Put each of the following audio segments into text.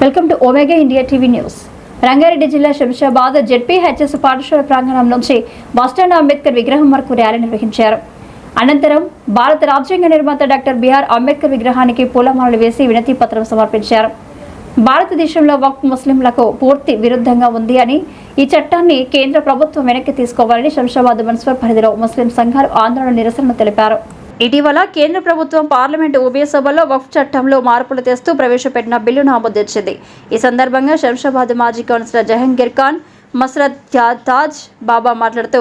Welcome to Omega India TV news. Rangareddy జిల్లా Shamshabad ZPHS పాఠశాల ప్రాంగణం నుంచి బస్టాండ్ అంబేద్కర్ విగ్రహం వరకు ర్యాలీ నిర్వహించారు. అనంతరం భారత రాజ్యాంగ నిర్మాత డాక్టర్ బిఆర్ అంబేద్కర్ విగ్రహానికి పూలమాలలు వేసి వినతి పత్రం సమర్పించారు. భారతదేశంలో వక్ఫ్ ముస్లింలకు పూర్తి విరుద్ధంగా ఉంది అని ఈ చట్టాన్ని కేంద్ర ప్రభుత్వం వెనక్కి తీసుకోవాలని శంషాబాద్ మున్సిపల్ పరిధిలో ముస్లిం సంఘాలు ఆందోళన నిరసన తెలిపారు. ఇటీవల కేంద్ర ప్రభుత్వం పార్లమెంటు ఉభయ సభలో వక్ఫ్ చట్టంలో మార్పులు తెస్తూ ప్రవేశపెట్టిన బిల్లును ఆమోదించింది. ఈ సందర్భంగా శంషాబాద్ మాజీ కౌన్సిలర్ జహంగీర్ ఖాన్ మసరత్ తాజ్ బాబా మాట్లాడుతూ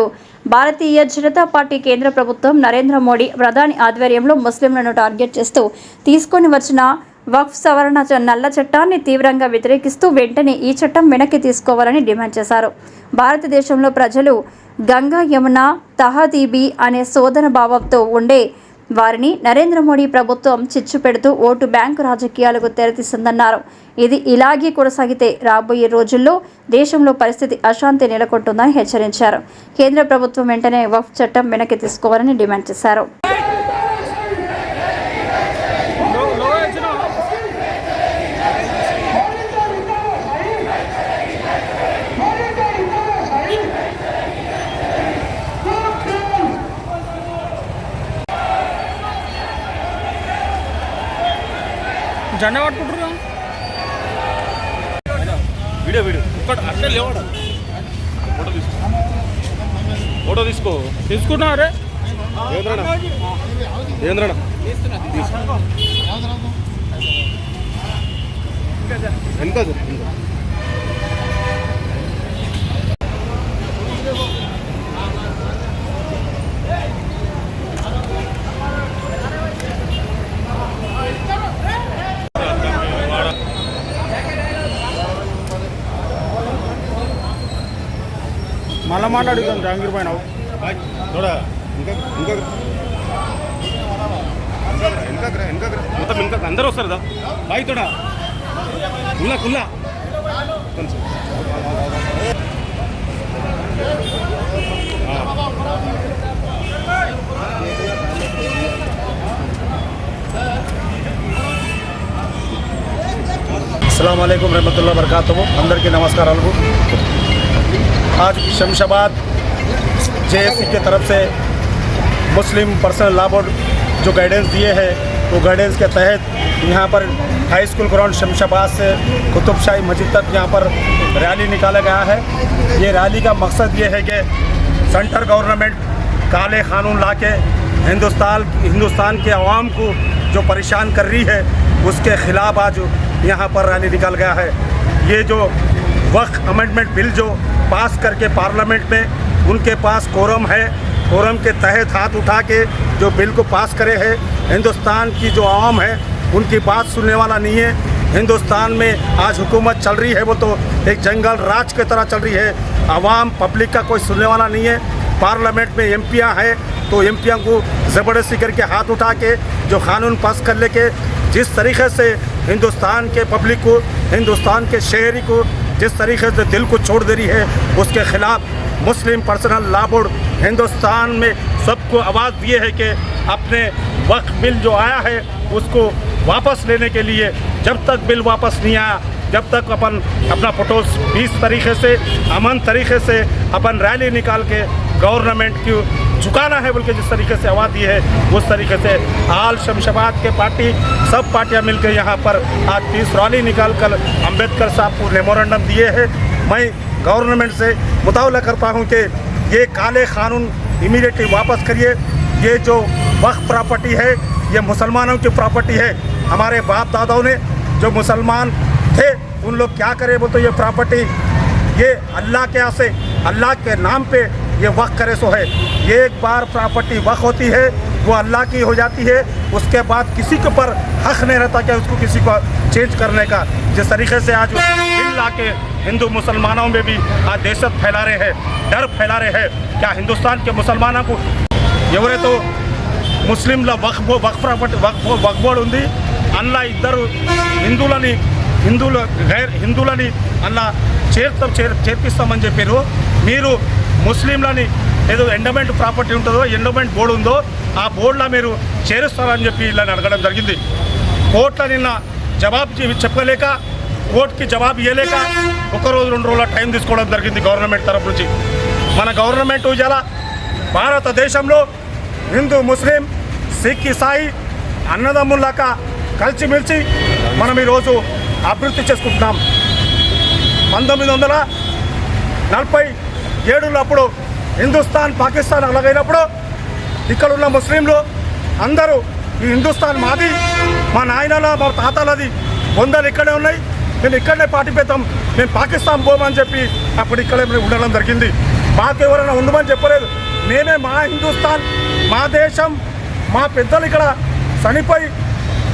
భారతీయ జనతా పార్టీ కేంద్ర ప్రభుత్వం నరేంద్ర మోడీ ప్రధాని ఆధ్వర్యంలో ముస్లింలను టార్గెట్ చేస్తూ తీసుకొని వచ్చిన వక్ఫ్ సవరణ నల్ల చట్టాన్ని తీవ్రంగా వ్యతిరేకిస్తూ వెంటనే ఈ చట్టం వెనక్కి తీసుకోవాలని డిమాండ్ చేశారు. భారతదేశంలో ప్రజలు గంగా యమున తహదీబీ అనే శోధన భావంతో ఉండే వారిని నరేంద్ర మోడీ ప్రభుత్వం చిచ్చు పెడుతూ ఓటు బ్యాంకు రాజకీయాలకు తెరతీస్తుందన్నారు ఇది ఇలాగే కొనసాగితే రాబోయే రోజుల్లో దేశంలో పరిస్థితి అశాంతి నెలకొంటుందని హెచ్చరించారు. కేంద్ర ప్రభుత్వం వెంటనే వఫ్ చట్టం వెనక్కి తీసుకోవాలని డిమాండ్ చేశారు. జెండా పట్టుకుంటారు వీడియో వీడియో. ఒక్కటి అట్లే లేవడం? ఫోటో తీసుకో. ఫోటో తీసుకో. తీసుకున్నా అరే వెనుక జరు, మాట్లాడుతాను జహంగీర్ పైన. మొత్తం అందరూ వస్తారు కదా బాయ్ తోడా. కుల్లా కుల్లా. అస్సలం అయికం రహమతుల్లా వరకాతము అందరికీ నమస్కారాలు. आज शमशाबाद जेएससी के तरफ़ से मुस्लिम पर्सनल लॉ बोर्ड जो गाइडेंस दिए हैं, वो गाइडेंस के तहत यहाँ पर हाई स्कूल ग्राउंड शमशाबाद से कुतुब शाही मस्जिद तक यहाँ पर रैली निकाला गया है। ये रैली का मकसद ये है कि सेंटर गवर्नमेंट काले कानून ला के हिंदुस्तान हिंदुस्तान के आवाम को जो परेशान कर रही है, उसके ख़िलाफ़ आज यहाँ पर रैली निकाल गया है। ये जो वक्त अमेंडमेंट बिल जो पास करके पार्लियामेंट में उनके पास कोरम है। कोरम के तहत हाथ उठा के जो बिल को पास करे है, हिंदुस्तान की जो आवाम है, उनकी बात सुनने वाला नहीं है। हिंदुस्तान में आज हुकूमत चल रही है, वो तो एक जंगल राज की तरह चल रही है। आवाम पब्लिक का कोई सुनने वाला नहीं है। पार्लियामेंट में एम पियाँ हैं तो एम को ज़बरदस्ती करके हाथ उठा के जो कानून पास कर लेके, जिस तरीके से हिंदुस्तान के पब्लिक को, हिंदुस्तान के शहरी को जिस तरीके से दिल को छोड़ दे रही है, उसके ख़िलाफ़ Muslim personal law board Hindustan में सबको आवाज़ दिए है कि अपने वक्त बिल जो आया है, उसको वापस लेने के लिए जब तक बिल वापस नहीं आया जब तक अपन अपना फोटोस बीस तरीके से, अमन तरीके से अपन रैली निकाल के गवर्नमेंट की झुकाना है बोल के जिस तरीके से आवाज़ दी है, उस तरीके से आल शमशाबाद के पार्टी, सब पार्टियाँ मिलकर यहाँ पर आज तीस रैली निकाल कर अंबेडकर साहब को मेमोरेंडम दिए हैं। मैं गवर्नमेंट से मुतावला करता हूँ कि ये काले कानून इमीडिएटली वापस करिए। ये जो वक्त प्रॉपर्टी है, ये मुसलमानों की प्रॉपर्टी है। हमारे बाप दादाओं ने जो मुसलमान थे उन लोग क्या करे वो तो ये प्रॉपर्टी ये अल्लाह के यहाँ से अल्लाह के नाम पे ये वक्त करे सो है ये एक बार प्रॉपर्टी वक्त होती है वो अल्लाह की हो जाती है उसके बाद किसी के ऊपर हक नहीं रहता कि उसको किसी को चेंज करने का जिस तरीके से आज बिल ला के हिंदू मुसलमानों में भी आज दहशत फैला रहे हैं डर फैला रहे हैं क्या हिंदुस्तान के मुसलमानों को ఎవరైతే ముస్లింల వక్ బో- వక్ ప్రాపర్టీ వక్ బో- వక్ బోర్డు ఉంది అందులో ఇద్దరు హిందువులని హిందువులు గైర్ హిందువులని అన్న చేర్తాం చేర్ చేర్పిస్తామని చెప్పారు. మీరు ముస్లింలని ఏదో ఎండమెంట్ ప్రాపర్టీ ఉంటుందో ఎండమెంట్ బోర్డు ఉందో ఆ బోర్డులో మీరు చేరుస్తారని చెప్పి ఇలా అడగడం జరిగింది. కోర్టులో నిన్న జవాబు చెప్పలేక కోర్టుకి జవాబు ఇవ్వలేక ఒక రోజు రెండు రోజుల టైం తీసుకోవడం జరిగింది గవర్నమెంట్ తరపు నుంచి. మన గవర్నమెంట్ ఇలా భారతదేశంలో హిందూ ముస్లిం సిక్ ఇసాయి అన్నదమ్ములాక కలిసిమెలిసి మనం ఈరోజు అభివృద్ధి చేసుకుంటున్నాం. పంతొమ్మిది వందల నలభై ఏడులో అప్పుడు హిందుస్థాన్ పాకిస్తాన్ అలాగైనప్పుడు ఇక్కడ ఉన్న ముస్లింలు అందరూ ఈ హిందుస్థాన్ మాది మా నాయనల మా తాతలది వందలు ఇక్కడే ఉన్నాయి. మేము ఇక్కడనే పార్టీ మేము పాకిస్తాన్ పోమని చెప్పి అప్పుడు ఇక్కడే మేము ఉండడం జరిగింది. మాకు ఎవరైనా ఉండమని చెప్పలేదు. మేమే మా హిందుస్థాన్ మా దేశం మా పెద్దలు ఇక్కడ చనిపోయి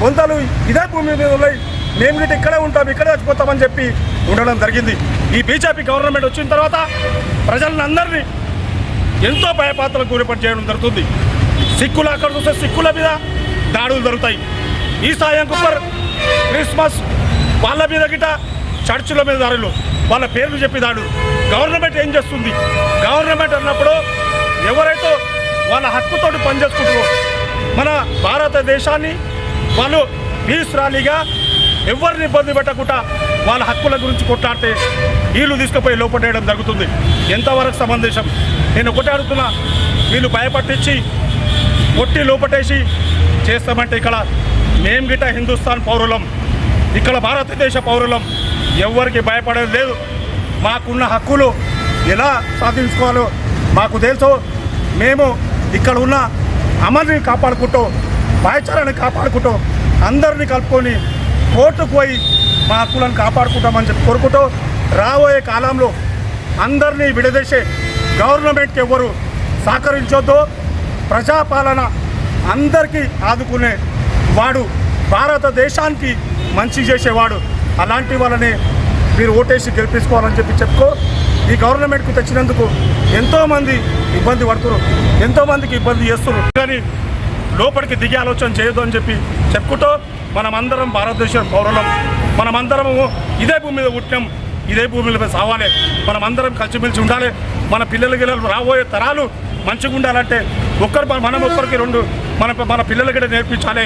వందలు ఇదే భూమి మీద ఉన్నాయి. మేము గిట్ట ఇక్కడే ఉంటాం ఇక్కడే చచ్చిపోతామని చెప్పి ఉండడం జరిగింది. ఈ బీజేపీ గవర్నమెంట్ వచ్చిన తర్వాత ప్రజలందరినీ ఎంతో భయపాత్రలకు గురిపడి చేయడం జరుగుతుంది. సిక్కులు అక్కడ చూస్తే సిక్కుల మీద దాడులు జరుగుతాయి. ఈ సాయం కుప్పర్ క్రిస్మస్ వాళ్ళ మీద గిట చర్చిల మీద దాడులు వాళ్ళ పేర్లు చెప్పి దాడులు. గవర్నమెంట్ ఏం చేస్తుంది? గవర్నమెంట్ అన్నప్పుడు ఎవరైతే వాళ్ళ హక్కుతోటి పనిచేసుకుంటారో మన భారతదేశాన్ని వాళ్ళు పీస్ ర్యాలీగా ఎవరిని ఇబ్బంది పెట్టకుండా వాళ్ళ హక్కుల గురించి కొట్లాడితే వీళ్ళు తీసుకుపోయి లోపడేయడం జరుగుతుంది. ఎంతవరకు సమందేశం నేను ఒకటే అడుగుతున్నా వీళ్ళు భయపట్టించి కొట్టి లోపటేసి చేస్తామంటే ఇక్కడ మేం గిట్ట హిందుస్థాన్ పౌరులం ఇక్కడ భారతదేశ పౌరులం ఎవరికి భయపడేది లేదు. మాకున్న హక్కులు ఎలా సాధించుకోవాలో మాకు తెలుసు. మేము ఇక్కడ ఉన్న అమర్ని కాపాడుకుంటూ భాయిచారాన్ని కాపాడుకుంటూ అందరినీ కలుపుకొని కోర్టుకు పోయి మా హక్కులను కాపాడుకుంటామని చెప్పి కోరుకుంటూ రాబోయే కాలంలో అందరినీ విడదీసే గవర్నమెంట్కి ఎవరు సహకరించొద్దు. ప్రజాపాలన అందరికీ ఆదుకునే వాడు భారతదేశానికి మంచి చేసేవాడు. అలాంటి వాళ్ళని మీరు ఓటేసి గెలిపించుకోవాలని చెప్పి చెప్పుకో. ఈ గవర్నమెంట్కు తెచ్చినందుకు ఎంతోమంది ఇబ్బంది పడుతున్నారు. ఎంతోమందికి ఇబ్బంది చేస్తున్నారు. కానీ లోపలికి దిగే ఆలోచన చేయొద్దు అని చెప్పి చెప్పుకుంటూ మనమందరం భారతదేశం పౌరులం మనమందరము ఇదే భూమి మీద పుట్టినాం. ఇదే భూమి మీద సావాలి. మనమందరం కలిసిమెలిసి ఉండాలి. మన పిల్లల గిల్లలు రాబోయే తరాలు మంచిగా ఉండాలంటే ఒక్కరు మనం ఒక్కరికి రెండు మన మన పిల్లలకి కూడా నేర్పించాలి.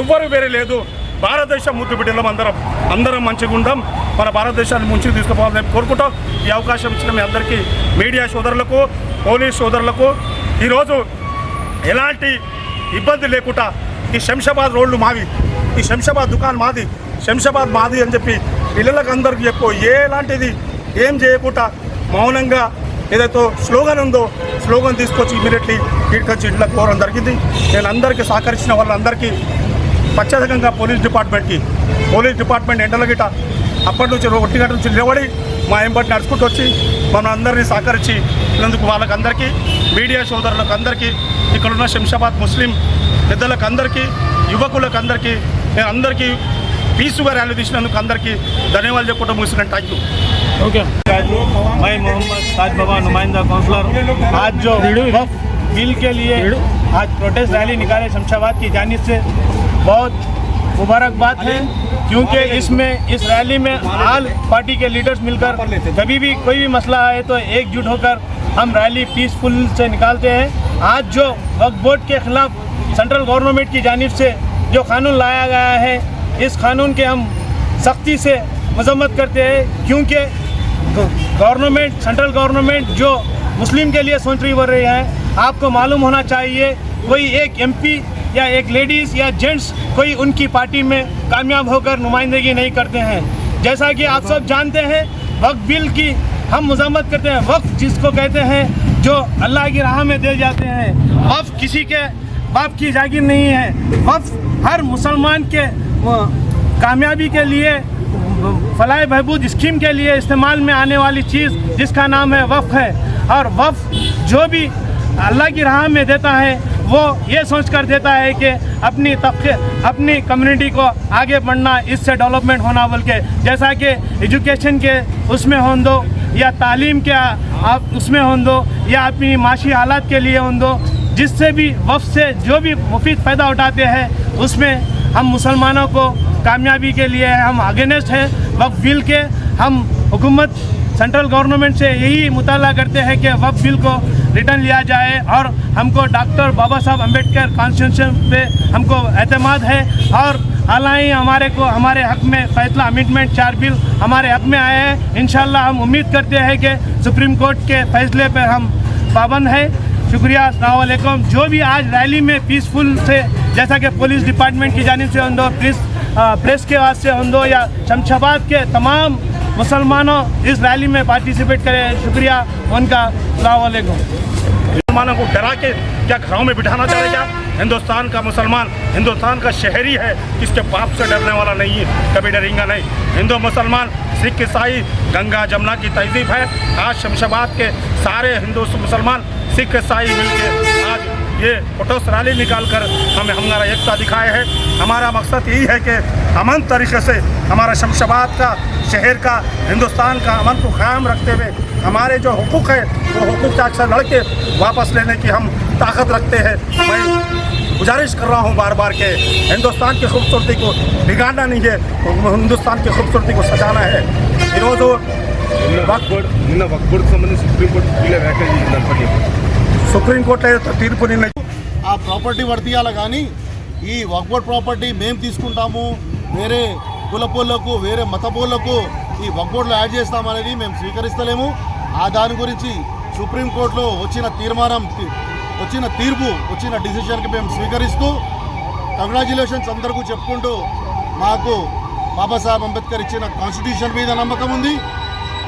ఎవ్వరు వేరే లేదు. భారతదేశం ముద్దు బిడ్డలం అందరం. అందరం మంచిగా ఉందాం మన భారతదేశాన్ని ముంచుకు తీసుకుపోవాలని కోరుకుంటాం. ఈ అవకాశం ఇచ్చిన మీ అందరికీ మీడియా సోదరులకు పోలీస్ సోదరులకు ఈరోజు ఎలాంటి ఇబ్బంది లేకుండా ఈ శంషాబాద్ రోడ్లు మావి ఈ శంషాబాద్ దుకాణం మాది శంషాబాద్ మాది అని చెప్పి పిల్లలకు అందరికీ చెప్పు ఏలాంటిది ఏం చేయకుండా మౌనంగా ఏదైతే స్లోగన్ ఉందో స్లోగన్ తీసుకొచ్చి ఇమీడియట్లీ ఇక్కడికి ఇంట్లో కోరడం జరిగింది. నేను అందరికీ సహకరించిన వాళ్ళందరికీ ప్రత్యేకంగా పోలీస్ డిపార్ట్మెంట్కి పోలీస్ డిపార్ట్మెంట్ ఎండల గిట అప్పటి నుంచి ఒకటి గంట నుంచి నిలబడి మా ఎంబటి నడుచుకుంటూ వచ్చి మన అందరినీ సహకరించి ఇన్నందుకు వాళ్ళకందరికీ మీడియా సోదరులకు అందరికీ ఇక్కడ ఉన్న శంషాబాద్ ముస్లిం పెద్దలకు అందరికీ యువకులకు అందరికీ నేను అందరికీ పీసుగా ర్యాలీ తీసినందుకు అందరికీ ధన్యవాదాలు చెప్పుకుంటూ ముగిస్తున్నాను థ్యాంక్ యూ ओके मैं मोहम्मद ताज बाबा नुमाइंदा काउंसलर आज जो वक्फ बिल के लिए आज प्रोटेस्ट रैली निकाले शमशाबाद की जानिब से बहुत मुबारकबाद है क्योंकि इसमें इस रैली में आल पार्टी के लीडर्स मिलकर कभी भी कोई भी मसला आए तो एकजुट होकर हम रैली पीसफुल से निकालते हैं। आज जो वक्फ बोर्ड के खिलाफ सेंट्रल गवर्नमेंट की जानब से जो कानून लाया गया है, इस कानून के हम सख्ती से मजम्मत करते हैं, क्योंकि गवर्नमेंट सेंट्रल गवर्नमेंट जो मुस्लिम के लिए सोच रही बढ़ रही है, आपको मालूम होना चाहिए, कोई एक एमपी या एक लेडीज़ या जेंट्स कोई उनकी पार्टी में कामयाब होकर नुमाइंदगी नहीं करते हैं। जैसा कि आप सब जानते हैं, वक्त बिल की हम मजम्मत करते हैं वक्फ जिसको कहते हैं जो अल्लाह की राह में दे जाते हैं। वक्फ किसी के बाप की जागीर नहीं है। वक्फ हर मुसलमान के कामयाबी के लिए, फलाह बहबूद स्कीम के लिए इस्तेमाल में आने वाली चीज़ जिसका नाम है वफ़ है। और वफ़ जो भी अल्लाह की राह में देता है, वो ये सोच कर देता है कि अपनी तबके अपनी कम्युनिटी को आगे बढ़ना, इससे डेवलपमेंट होना बोल के जैसा कि एजुकेशन के उसमें हों दो या तालीम के आप उसमें हों दो या अपनी माशी हालात के लिए हों दो जिससे भी वफ से जो भी मुफीद फ़ायदा उठाते हैं, उसमें हम मुसलमानों को कामयाबी के लिए हम अगेनेस्ट हैं। वक्फ बिल के हम हुकूमत सेंट्रल गवर्नमेंट से यही मुताला करते हैं कि वफ बिल को रिटर्न लिया जाए और हमको डॉक्टर बाबा साहब अंबेडकर कॉन्स्टिट्यूशन पे हमको एतमाद है और हालाँकि हमारे को, हमारे हक में फैसला अमिटमेंट चार बिल हमारे हक में आए हैं। इन हम उम्मीद करते हैं कि सुप्रीम कोर्ट के फैसले पर हम पाबंद हैं। शुक्रिया अलैक्म जो भी आज रैली में पीसफुल से जैसा कि पुलिस डिपार्टमेंट की जानब से हों प्रेस प्रेस के वास्ते हों या शमशाबाद के तमाम मुसलमानों इस रैली में पार्टिसिपेट करें। शुक्रिया उनका। अलैक्म। मुसलमानों को डरा के क्या घरों में बिठाना चाहेगा हिंदुस्तान का मुसलमान, हिंदुस्तान का शहरी है, किसके बाप से डरने वाला नहीं है? कभी डरेगा नहीं। हिंदू मुसलमान, सिख, ईसाई, गंगा जमुना की तहजीब है। आज शमशाबाद के सारे हिंदू मुसलमान, सिख, ईसाई मिलके आज ये फोटोस रैली निकाल कर हमें हमारा एकता दिखाए है हमारा मकसद यही है कि अमन तरीके से हमारा शमशाबाद का शहर का हिंदुस्तान का अमन को कायम रखते हुए हमारे जो हुकूक है वो हुकूक से अक्सर लड़के वापस लेने की हम ताकत रखते हैं मैं गुजारिश कर रहा हूँ बार बार के हिंदुस्तान की खूबसूरती को बिगाड़ना नहीं है हिंदुस्तान की खूबसूरती को सजाना है ఈరోజు వక్ బోర్డ్ నిన్న వక్ బోర్డుకు సంబంధించి సుప్రీంకోర్టు కీలక వ్యాఖ్యలు చేసింది దానిపై సుప్రీంకోర్టు తీర్పు నిర్ణయం ఆ ప్రాపర్టీ వర్తియాలి కానీ ఈ వక్బోర్డ్ ప్రాపర్టీ మేము తీసుకుంటాము వేరే కులపోళ్ళకు వేరే మతపోళ్ళకు ఈ వక్బోర్డ్లో యాడ్ చేస్తామనేది మేము స్వీకరిస్తలేము. ఆ దాని గురించి సుప్రీంకోర్టులో వచ్చిన తీర్మానం వచ్చిన తీర్పు వచ్చిన డిసిషన్కి మేము స్వీకరిస్తూ కంగ్రాచులేషన్స్ అందరికీ చెప్పుకుంటూ మాకు బాబాసాహెబ్ అంబేద్కర్ ఇచ్చిన కాన్స్టిట్యూషన్ మీద నమ్మకం ఉంది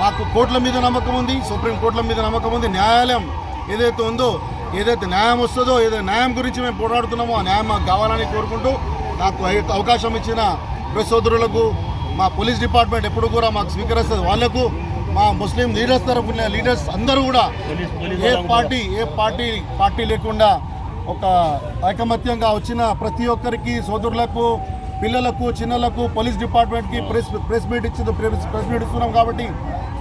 మాకు కోర్టుల మీద నమ్మకం ఉంది సుప్రీం కోర్టుల మీద నమ్మకం ఉంది న్యాయాలయం ఏదైతే ఉందో ఏదైతే న్యాయం వస్తుందో ఏదైతే న్యాయం గురించి మేము పోరాడుతున్నామో ఆ న్యాయం మాకు కావాలని కోరుకుంటూ నాకు అవ- అవకాశం ఇచ్చిన ప్రెస్ సోదరులకు మా పోలీస్ డిపార్ట్మెంట్ ఎప్పుడు కూడా మాకు స్వీకరిస్తుంది. వాళ్ళకు మా ముస్లిం లీడర్స్ తరఫున లీడర్స్ అందరూ కూడా ఏ పార్టీ ఏ పార్టీ పార్టీ లేకుండా ఒక ఐకమత్యంగా వచ్చిన ప్రతి ఒక్కరికి సోదరులకు పిల్లలకు చిన్నలకు పోలీస్ డిపార్ట్మెంట్కి ప్రెస్ ప్రెస్ మీట్ ఇచ్చింది ప్రెస్ మీట్ ఇస్తున్నాం కాబట్టి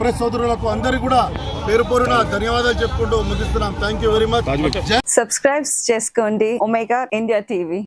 ప్రెస్ సోదరులకు అందరికీ కూడా పేరు పేరున ధన్యవాదాలు చెప్పుకుంటూ ముగిస్తున్నాం. Thank you very much subscribe చేసుకోండి. Omega India TV